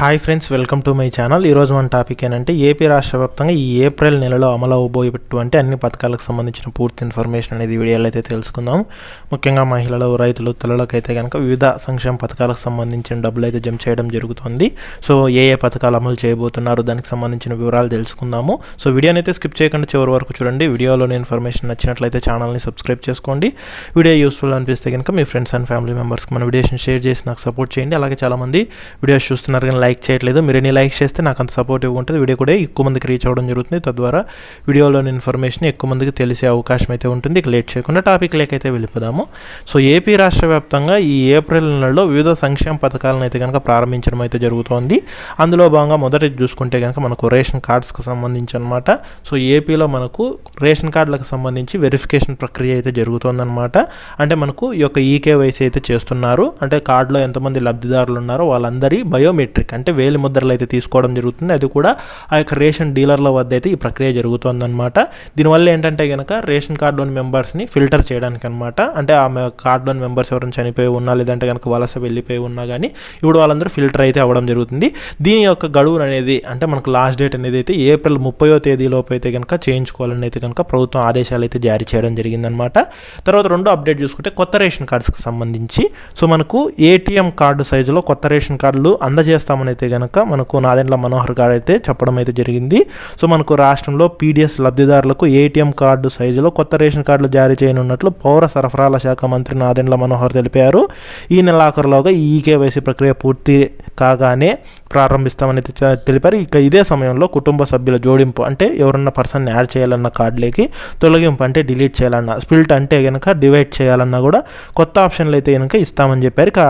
Hi friends welcome to my channel ఈరోజు మన topic ఏంటంటే ఏపీ రాష్ట్ర వ్యాప్తంగా ఈ ఏప్రిల్ నెలలో అమలు అవబోయేటువంటి అన్ని పథకాలకు సంబంధించిన పూర్తి ఇన్ఫర్మేషన్ అనేది వీడియోలో అయితే తెలుసుకుందాం ముఖ్యంగా మహిళలు రైతులు తల్లులకు అయితే కనుక వివిధ సంక్షేమ పథకాలకు సంబంధించిన డబ్బులు అయితే జమ చేయడం జరుగుతుంది. సో ఏ ఏ పథకాలు అమలు చేయబోతున్నారు దానికి సంబంధించిన వివరాలు తెలుసుకుందాము. సో వీడియోని అయితే స్కిప్ చేయకుండా చివరి వరకు చూడండి. వీడియోలోని ఇన్ఫర్మేషన్ నచ్చినట్లయితే ఛానల్ని సబ్స్క్రైబ్ చేసుకోండి. వీడియో యూస్ఫుల్ అనిపిస్తే కనుక మీ ఫ్రెండ్స్ అండ్ ఫ్యామిలీ మెంబర్స్కి మన వీడియోస్ని షేర్ చేసి నాకు సపోర్ట్ చేయండి. అలాగే చాలామంది వీడియోస్ చూస్తున్నారు కానీ లైక్ లైక్ చేయట్లేదు. మీరు ఎన్ని లైక్ చేస్తే నాకు అంత సపోర్టివ్గా ఉంటుంది వీడియో కూడా ఎక్కువ మందికి రీచ్ అవ్వడం జరుగుతుంది. తద్వారా వీడియోలోని ఇన్ఫర్మేషన్ ఎక్కువ మందికి తెలిసే అవకాశం అయితే ఉంటుంది. ఇక లేట్ చేయకుండా టాపిక్ లేకైతే వెళ్ళిపోదాము. సో ఏపీ రాష్ట్ర వ్యాప్తంగా ఈ ఏప్రిల్ నెలలో వివిధ సంక్షేమ పథకాలను అయితే కనుక ప్రారంభించడం అయితే జరుగుతోంది. అందులో భాగంగా మొదట చూసుకుంటే కనుక మనకు రేషన్ కార్డ్స్కి సంబంధించి అనమాట సో ఏపీలో మనకు రేషన్ కార్డులకు సంబంధించి వెరిఫికేషన్ ప్రక్రియ అయితే జరుగుతుందన్నమాట అంటే మనకు ఈ యొక్క ఈకేవైసీ అయితే చేస్తున్నారు. అంటే కార్డులో ఎంతమంది లబ్ధిదారులు ఉన్నారో వాళ్ళందరి బయోమెట్రిక్ అంటే వేలి ముద్రలు అయితే తీసుకోవడం జరుగుతుంది. అది కూడా ఆ యొక్క రేషన్ డీలర్ల వద్ద అయితే ఈ ప్రక్రియ జరుగుతుందన్నమాట. దీనివల్ల ఏంటంటే కనుక రేషన్ కార్డులోని మెంబర్స్ని ఫిల్టర్ చేయడానికి అనమాట అంటే ఆ కార్డులోని మెంబర్స్ ఎవరైనా చనిపోయి ఉన్నా లేదంటే కనుక వలస వెళ్ళిపోయి ఉన్నా కానీ ఇప్పుడు వాళ్ళందరూ ఫిల్టర్ అయితే అవ్వడం జరుగుతుంది. దీని యొక్క గడువు అనేది అంటే మనకు లాస్ట్ డేట్ అనేది అయితే ఏప్రిల్ ముప్పయో తేదీలోపు అయితే కనుక చేయించుకోవాలని అయితే కనుక ప్రభుత్వం ఆదేశాలు అయితే జారీ చేయడం జరిగిందనమాట తర్వాత రెండో అప్డేట్ చూసుకుంటే కొత్త రేషన్ కార్డ్స్కి సంబంధించి. సో మనకు ఏటీఎం కార్డు సైజులో కొత్త రేషన్ కార్డులు అందజేస్తామని అయితే కనుక మనకు నాదెండ్ల మనోహర్ గారు అయితే చెప్పడం అయితే జరిగింది. సో మనకు రాష్ట్రంలో పీడిఎస్ లబ్ధిదారులకు ఏటీఎం కార్డు సైజులో కొత్త రేషన్ కార్డులు జారీ చేయనున్నట్లు పౌర సరఫరాల శాఖ మంత్రి నాదెండ్ల మనోహర్ తెలిపారు. ఈ నెలాఖరులోగా ఈ కేవైసీ ప్రక్రియ పూర్తి కాగానే ప్రారంభిస్తామని తెలిపారు. ఇక ఇదే సమయంలో కుటుంబ సభ్యుల జోడింపు అంటే ఎవరన్నా పర్సన్ యాడ్ చేయాలన్న కార్డులకి తొలగింపు అంటే డిలీట్ చేయాలన్న స్పిల్ట్ అంటే కనుక డివైడ్ చేయాలన్నా కూడా కొత్త ఆప్షన్లు అయితే కనుక ఇస్తామని చెప్పారు. ఇక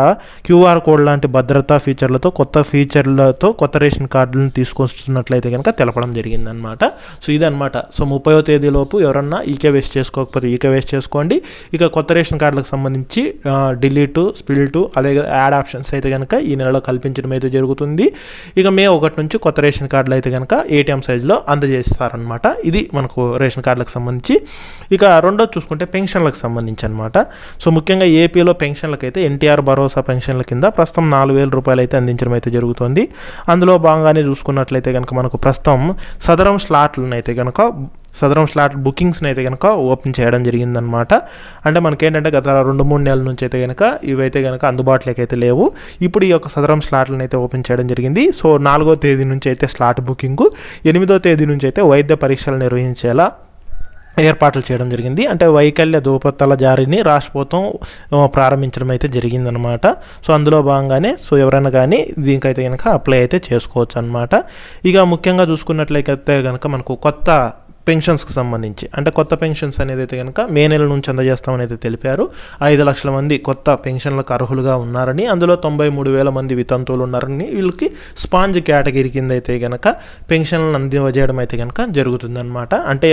క్యూఆర్ కోడ్ లాంటి భద్రతా ఫీచర్లతో కొత్త ఫీచర్లతో కొత్త రేషన్ కార్డులను తీసుకొస్తున్నట్లయితే కనుక తెలపడం జరిగిందనమాట సో ఇదనమాట సో ముప్పయో తేదీలోపు ఎవరన్నా ఈకే వేస్ట్ చేసుకోకపోతే ఈకే వేస్ట్ చేసుకోండి. ఇక కొత్త రేషన్ కార్డులకు సంబంధించి డిలీటు స్పిల్టు అదే యాడ్ ఆప్షన్స్ అయితే కనుక ఈ నెలలో కల్పించడం అయితే జరుగుతుంది. ఇక మే ఒకటి నుంచి కొత్త రేషన్ కార్డులు అయితే కనుక ఏటీఎం సైజులో అందజేస్తారనమాట ఇది మనకు రేషన్ కార్డులకు సంబంధించి. ఇక రెండోది చూసుకుంటే పెన్షన్లకు సంబంధించి అనమాట సో ముఖ్యంగా ఏపీలో పెన్షన్లకు అయితే ఎన్టీఆర్ భరోసా పెన్షన్ల కింద ప్రస్తుతం నాలుగు వేల రూపాయలు అయితే అందించడం అయితే జరుగుతుంది. అందులో భాగంగానే చూసుకున్నట్లయితే కనుక మనకు ప్రస్తుతం సదరం స్లాట్లను అయితే కనుక సదరం స్లాట్ బుకింగ్స్ని అయితే కనుక ఓపెన్ చేయడం జరిగిందనమాట అంటే మనకేంటంటే గత రెండు మూడు నెలల నుంచి అయితే కనుక ఇవైతే కనుక అందుబాటులోకి అయితే లేవు. ఇప్పుడు ఈ యొక్క సదరం స్లాట్లను అయితే ఓపెన్ చేయడం జరిగింది. సో నాలుగో తేదీ నుంచి అయితే స్లాట్ బుకింగ్ ఎనిమిదో తేదీ నుంచి అయితే వైద్య పరీక్షలు నిర్వహించేలా ఏర్పాట్లు చేయడం జరిగింది. అంటే వైకల్య దూపతల జారిని రాష్ట్ర ప్రభుత్వం ప్రారంభించడం అయితే జరిగిందనమాట సో అందులో భాగంగానే సో ఎవరైనా కానీ దీనికైతే కనుక అప్లై అయితే చేసుకోవచ్చు అనమాట ఇక ముఖ్యంగా చూసుకున్నట్లయితే కనుక మనకు కొత్త పెన్షన్స్కి సంబంధించి. అంటే కొత్త పెన్షన్స్ అనేది అయితే కనుక మే నెల నుంచి అందజేస్తామని అయితే తెలిపారు. ఐదు లక్షల మంది కొత్త పెన్షన్లకు అర్హులుగా ఉన్నారని అందులో తొంభై మూడు వేల మంది వితంతువులు ఉన్నారని వీళ్ళకి స్పాంజ్ కేటగిరీ కింద అయితే కనుక పెన్షన్లను అందించడం అయితే కనుక జరుగుతుందన్నమాట. అంటే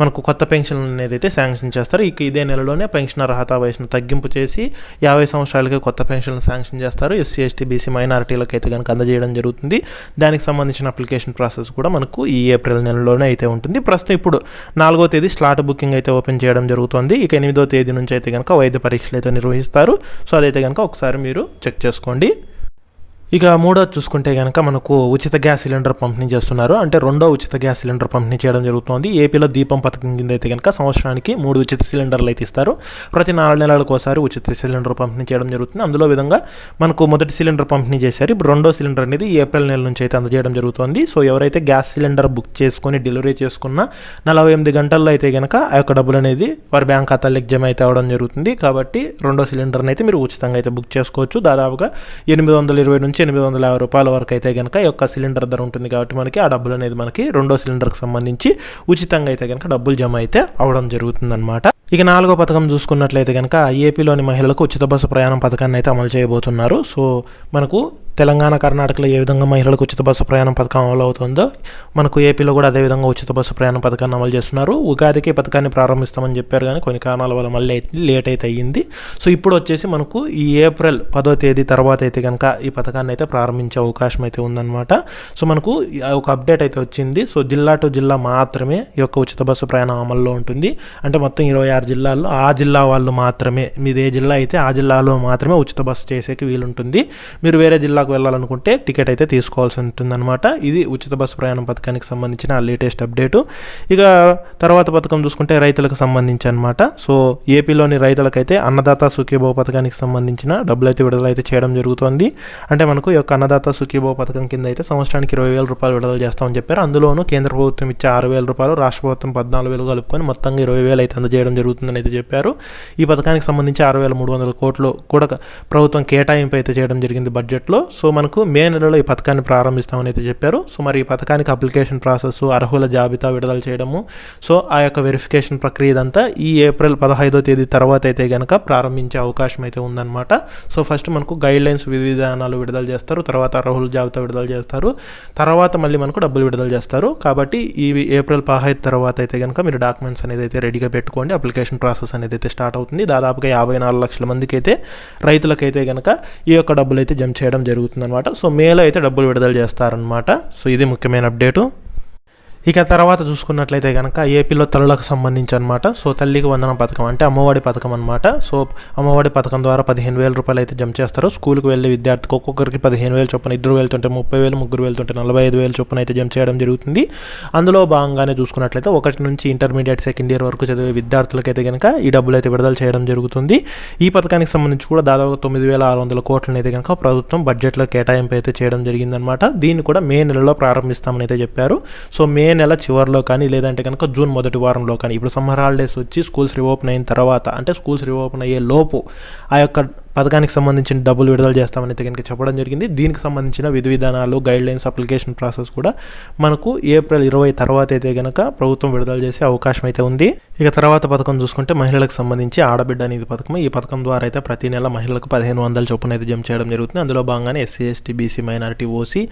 మనకు కొత్త పెన్షన్ అనేది అయితే శాంక్షన్ చేస్తారు. ఇక ఇదే నెలలోనే పెన్షన్ అర్హత వయసును తగ్గింపు చేసి యాభై సంవత్సరాలకి కొత్త పెన్షన్లు శాంక్షన్ చేస్తారు. ఎస్సీ ఎస్టీ బీసీ మైనారిటీలకు అయితే కనుక అందజేయడం జరుగుతుంది. దానికి సంబంధించిన అప్లికేషన్ ప్రాసెస్ కూడా మనకు ఈ ఏప్రిల్ నెలలోనే అయితే ఉంటుంది. ప్రస్తుతం ఇప్పుడు నాలుగో తేదీ స్లాట్ బుకింగ్ అయితే ఓపెన్ చేయడం జరుగుతుంది. ఇక ఎనిమిదో తేదీ నుంచి అయితే కనుక వైద్య పరీక్షలు అయితే నిర్వహిస్తారు. సో అదైతే కనుక ఒకసారి మీరు చెక్ చేసుకోండి. ఇక మూడోది చూసుకుంటే కనుక మనకు ఉచిత గ్యాస్ సిలిండర్ పంపిణీ చేస్తున్నారు. అంటే రెండో ఉచిత గ్యాస్ సిలిండర్ పంపిణీ చేయడం జరుగుతుంది. ఏపీలో దీపం పథకం కింద అయితే కనుక సంవత్సరానికి మూడు ఉచిత సిలిండర్లు అయితే ఇస్తారు. ప్రతి నాలుగు నెలలకు ఒకసారి ఉచిత సిలిండర్ పంపిణీ చేయడం జరుగుతుంది. అందులో విధంగా మనకు మొదటి సిలిండర్ పంపిణీ చేశారు. ఇప్పుడు రెండో సిలిండర్ అనేది ఏప్రిల్ నెల నుంచి అయితే అందజేయడం జరుగుతుంది. సో ఎవరైతే గ్యాస్ సిలిండర్ బుక్ చేసుకొని డెలివరీ చేసుకున్న నలభై ఎనిమిది గంటల్లో అయితే కనుక ఆ యొక్క డబ్బులు అనేది వారి బ్యాంక్ ఖాతాలకు జమ అయితే అవడం జరుగుతుంది. కాబట్టి రెండో సిలిండర్ని అయితే మీరు ఉచితంగా అయితే బుక్ చేసుకోవచ్చు. దాదాపుగా ఎనిమిది వందల ఇరవై నుంచి ఎనిమిది వందల యాభై రూపాయల వరకు అయితే కనుక ఈ యొక్క సిలిండర్ ధర ఉంటుంది కాబట్టి మనకి ఆ డబ్బులు అనేది మనకి రెండో సిలిండర్కి సంబంధించి ఉచితంగా అయితే కనుక డబ్బులు జమ అయితే అవడం జరుగుతుందన్నమాట. ఇక నాలుగో పథకం చూసుకున్నట్లయితే కనుక ఏపీలోని మహిళలకు ఉచిత బస్సు ప్రయాణం పథకాన్ని అయితే అమలు చేయబోతున్నారు. సో మనకు తెలంగాణ కర్ణాటకలో ఏ విధంగా మహిళలకు ఉచిత బస్సు ప్రయాణం పథకం అమలు అవుతుందో మనకు ఏపీలో కూడా అదేవిధంగా ఉచిత బస్సు ప్రయాణం పథకాన్ని అమలు చేస్తున్నారు. ఉగాదికి ఈ పథకాన్ని ప్రారంభిస్తామని చెప్పారు కానీ కొన్ని కారణాల వల్ల మళ్ళీ లేట్ అయితే అయ్యింది. సో ఇప్పుడు వచ్చేసి మనకు ఈ ఏప్రిల్ పదో తేదీ తర్వాత అయితే కనుక ఈ పథకాన్ని అయితే ప్రారంభించే అవకాశం అయితే ఉందన్నమాట. సో మనకు ఒక అప్డేట్ అయితే వచ్చింది. సో జిల్లా టు జిల్లా మాత్రమే ఈ యొక్క ఉచిత బస్సు ప్రయాణం అమల్లో ఉంటుంది. అంటే మొత్తం ఇరవై ఆరు జిల్లాల్లో ఆ జిల్లా వాళ్ళు మాత్రమే మీది ఏ జిల్లా అయితే ఆ జిల్లాలో మాత్రమే ఉచిత బస్సు చేసేకి వీలుంటుంది. మీరు వేరే జిల్లా జిల్లాకు వెళ్ళాలనుకుంటే టికెట్ అయితే తీసుకోవాల్సి ఉంటుందన్నమాట. ఇది ఉచిత బస్సు ప్రయాణం పథకానికి సంబంధించిన లేటెస్ట్ అప్డేటు. ఇక తర్వాత పథకం చూసుకుంటే రైతులకు సంబంధించి అనమాట సో ఏపీలోని రైతులకైతే అన్నదాత సుఖీభో పథకానికి సంబంధించిన డబ్బులు అయితే విడుదల అయితే చేయడం జరుగుతోంది. అంటే మనకు ఈ యొక్క అన్నదాత సుఖీభో పథకం కింద అయితే సంవత్సరానికి ఇరవై వేల రూపాయలు విడుదల చేస్తామని చెప్పారు. అందులోనూ కేంద్ర ప్రభుత్వం ఇచ్చే ఆరు వేల రూపాయలు రాష్ట్ర ప్రభుత్వం పద్నాలుగు వేలు కలుపుకొని మొత్తంగా ఇరవై వేలు అయితే అందజేయడం జరుగుతుందని అయితే చెప్పారు. ఈ పథకానికి సంబంధించి ఆరు వేల మూడు వందల కోట్లు కూడా ప్రభుత్వం కేటాయింపు అయితే చేయడం జరిగింది బడ్జెట్లో. సో మనకు మే నెలలో ఈ పథకాన్ని ప్రారంభిస్తామని అయితే చెప్పారు. సో మరి ఈ పథకానికి అప్లికేషన్ ప్రాసెస్ అర్హుల జాబితా విడుదల చేయడము సో ఆ యొక్క వెరిఫికేషన్ ప్రక్రియ ఇదంతా ఈ ఏప్రిల్ పదహైదో తేదీ తర్వాత అయితే కనుక ప్రారంభించే అవకాశం అయితే ఉందన్నమాట. సో ఫస్ట్ మనకు గైడ్ లైన్స్ విధానాలు విడుదల చేస్తారు తర్వాత అర్హుల జాబితా విడుదల చేస్తారు తర్వాత మళ్ళీ మనకు డబ్బులు విడుదల చేస్తారు. కాబట్టి ఈ ఏప్రిల్ పదహైదు తర్వాత అయితే కనుక మీరు డాక్యుమెంట్స్ అనేది అయితే రెడీగా పెట్టుకోండి. అప్లికేషన్ ప్రాసెస్ అనేది అయితే స్టార్ట్ అవుతుంది. దాదాపుగా యాభై నాలుగు లక్షల మందికి అయితే రైతులకైతే కనుక ఈ యొక్క డబ్బులు అయితే జమ చేయడం జరుగుతుంది. జరుగుతుందనమాట సో మేలో అయితే డబ్బులు విడుదల చేస్తారనమాట సో ఇది ముఖ్యమైన అప్డేటు. ఇక తర్వాత చూసుకున్నట్లయితే కనుక ఏపీలో తల్లులకు సంబంధించి అనమాట సో తల్లికి వందనం పథకం అంటే అమ్మఒడి పథకం అనమాట సో అమ్మఒడి పథకం ద్వారా పదిహేను వేల రూపాయలు అయితే జమ చేస్తారు. స్కూల్కి వెళ్ళే విద్యార్థికి ఒక్కొక్కరికి పదిహేను వేలు చొప్పున ఇద్దరు వెళ్తుంటే ముప్పై వేలు ముగ్గురు వెళ్తుంటే నలభై ఐదు వేలు చొప్పున అయితే జమ చేయడం జరుగుతుంది. అందులో భాగంగానే చూసుకున్నట్లయితే ఒకటి నుంచి ఇంటర్మీడియట్ సెకండ్ ఇయర్ వరకు చదివే విద్యార్థులకైతే కనుక ఈ డబ్బులు అయితే విడుదల చేయడం జరుగుతుంది. ఈ పథకానికి సంబంధించి కూడా దాదాపు తొమ్మిది వేల ఆరు వందల కోట్లను అయితే కనుక ప్రభుత్వం బడ్జెట్లో కేటాయింపు అయితే చేయడం జరిగిందనమాట దీన్ని కూడా మే నెలలో ప్రారంభిస్తామని అయితే చెప్పారు. సో మే నెల చివరిలో కానీ లేదంటే కనుక జూన్ మొదటి వారంలో కానీ ఇప్పుడు సమ్మర్ హాలిడేస్ వచ్చి స్కూల్స్ రీఓపెన్ అయిన తర్వాత అంటే స్కూల్స్ రీఓపెన్ అయ్యే లోపు ఆ యొక్క పథకానికి సంబంధించిన డబ్బులు విడుదల చేస్తామని అయితే కనుక చెప్పడం జరిగింది. దీనికి సంబంధించిన విధి విధానాలు గైడ్ లైన్స్ అప్లికేషన్ ప్రాసెస్ కూడా మనకు ఏప్రిల్ ఇరవై తర్వాత అయితే కనుక ప్రభుత్వం విడుదల చేసే అవకాశం అయితే ఉంది. ఇక తర్వాత పథకం చూసుకుంటే మహిళలకు సంబంధించి ఆడబిడ్డ అనేది పథకం. ఈ పథకం ద్వారా అయితే ప్రతి నెల మహిళలకు పదిహేను వందల చొప్పున అయితే జమ చేయడం జరుగుతుంది. అందులో భాగంగానే SC ST BC minority OC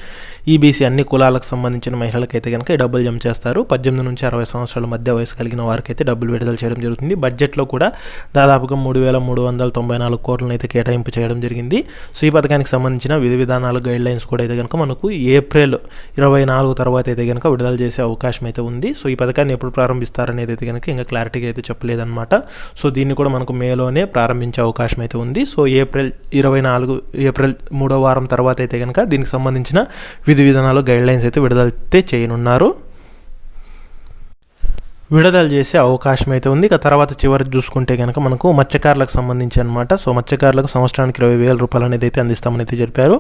EBC అన్ని కులాలకు సంబంధించిన మహిళలకు అయితే కనుక ఈ డబ్బులు జమ చేస్తారు. పద్దెనిమిది నుంచి అరవై సంవత్సరాల మధ్య వయసు కలిగిన వారికి అయితే డబ్బులు విడుదల చేయడం జరుగుతుంది. బడ్జెట్లో కూడా దాదాపుగా మూడు వేల మూడు వందల తొంభై నాలుగు కోట్లను అయితే కేటాయింపు చేయడం జరిగింది. సో ఈ పథకానికి సంబంధించిన విధి విధానాలు గైడ్ లైన్స్ కూడా అయితే కనుక మనకు ఏప్రిల్ ఇరవై నాలుగు తర్వాత అయితే కనుక విడుదల చేసే అవకాశం అయితే ఉంది. సో ఈ పథకాన్ని ఎప్పుడు ప్రారంభిస్తారనేది అయితే కనుక ఇంకా క్లారిటీగా అయితే చెప్పలేదన్నమాట. సో దీన్ని కూడా మనకు మేలోనే ప్రారంభించే అవకాశం అయితే ఉంది. సో ఏప్రిల్ ఇరవై నాలుగు ఏప్రిల్ మూడో వారం తర్వాత అయితే కనుక దీనికి సంబంధించిన విధి విధానాలు గైడ్ లైన్స్ అయితే విడుదల అయితే చేయనున్నారు. విడుదల చేసే అవకాశం అయితే ఉంది. ఇక తర్వాత చివరి చూసుకుంటే కనుక మనకు మత్స్యకారులకు సంబంధించి అనమాట సో మత్స్యకారులకు సంవత్సరానికి ఇరవై వేల రూపాయలు అనేది అయితే అందిస్తామని అయితే చెప్పారు.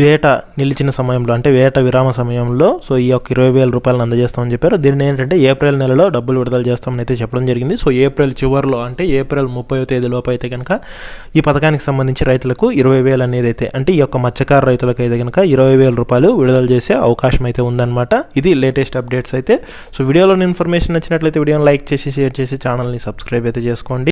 వేట నిలిచిన సమయంలో అంటే వేట విరామ సమయంలో సో ఈ యొక్క ఇరవై వేల రూపాయలను అందజేస్తామని చెప్పారు. దీన్ని ఏంటంటే ఏప్రిల్ నెలలో డబ్బులు విడుదల చేస్తామని అయితే చెప్పడం జరిగింది. సో ఏప్రిల్ చివరిలో అంటే ఏప్రిల్ ముప్పై తేదీ లోపు అయితే కనుక ఈ పథకానికి సంబంధించి రైతులకు ఇరవై వేలు అనేది అయితే అంటే ఈ యొక్క మత్స్యకార రైతులకు అయితే కనుక ఇరవై వేల రూపాయలు విడుదల చేసే అవకాశం అయితే ఉందన్నమాట. ఇది లేటెస్ట్ అప్డేట్స్ అయితే. సో వీడియోలోని ఇన్ఫర్మేషన్ నచ్చినట్లయితే వీడియోని లైక్ చేసి షేర్ చేసి ఛానల్ని సబ్స్క్రైబ్ అయితే చేసుకోండి.